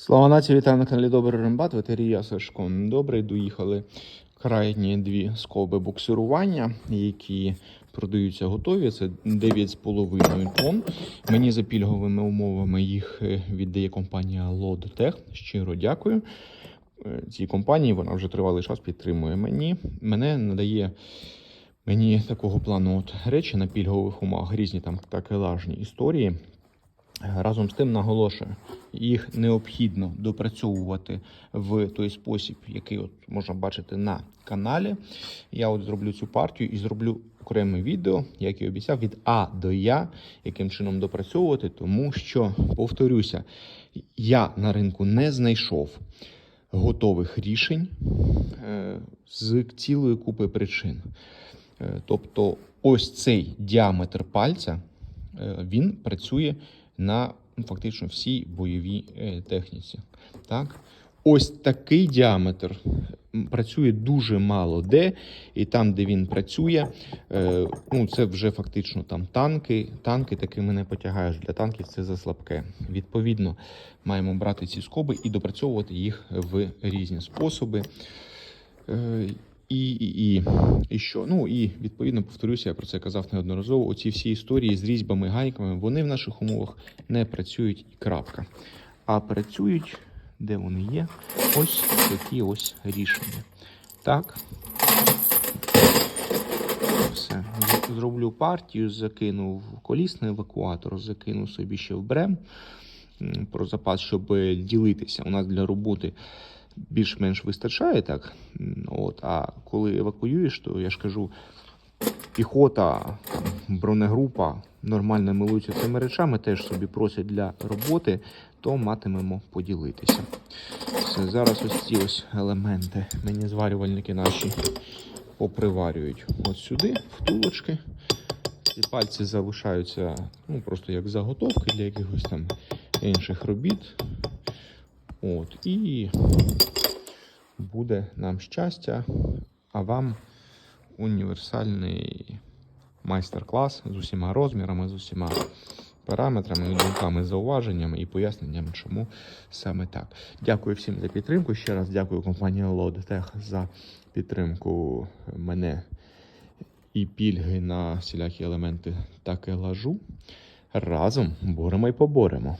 Слава нації, вітаю на каналі Добрий Рембат, ветерія Сашко. Добре, доїхали крайні дві скоби буксирування, які продаються готові. Це 9,5 тонн. Мені за пільговими умовами їх е, віддає компанія Lodtech. Щиро дякую. Е, Цій компанії вона вже тривалий час підтримує мені. Мене надає мені такого плану от речі на пільгових умовах, різні там такелажні історії. Разом з тим наголошую, їх необхідно допрацьовувати в той спосіб, який от можна бачити на каналі. Я от зроблю цю партію і зроблю окреме відео, як і обіцяв, від А до Я, яким чином допрацьовувати, тому що, повторюся, я на ринку не знайшов готових рішень е, з цілої купи причин. Е, Тобто, ось цей діаметр пальця е, він працює на ну, фактично всій бойовій е, техніці. Так? Ось такий діаметр працює дуже мало де, і там, де він працює, е, ну це вже фактично там танки. Танки такими не потягаєш. Для танків це заслабке. Відповідно, маємо брати ці скоби і допрацьовувати їх в різні способи. І, і, і, і що? Ну і відповідно повторюся, я про це казав неодноразово. Оці всі історії з різьбами, гайками, вони в наших умовах не працюють і крапка. А працюють, де вони є, ось такі ось рішення. Так. Все. Зроблю партію, закинув колісний евакуатор, закинув собі ще в брем про запас, щоб ділитися. У нас для роботи більш-менш вистачає так. От, а коли евакуюєш, то я ж кажу, піхота, бронегрупа нормально милуються цими речами, теж собі просять для роботи, то матимемо поділитися. Все, зараз ось ці ось елементи мені зварювальники наші поприварюють от сюди, втулочки. Ці пальці залишаються ну, просто як заготовки для якихось там інших робіт. От, і буде нам щастя, а вам універсальний майстер-клас з усіма розмірами, з усіма параметрами, думками, зауваженнями і поясненнями, чому саме так. Дякую всім за підтримку. Ще раз дякую компанії Lodetech за підтримку мене і пільги на всілякі елементи такелажу. Разом боремо і поборемо.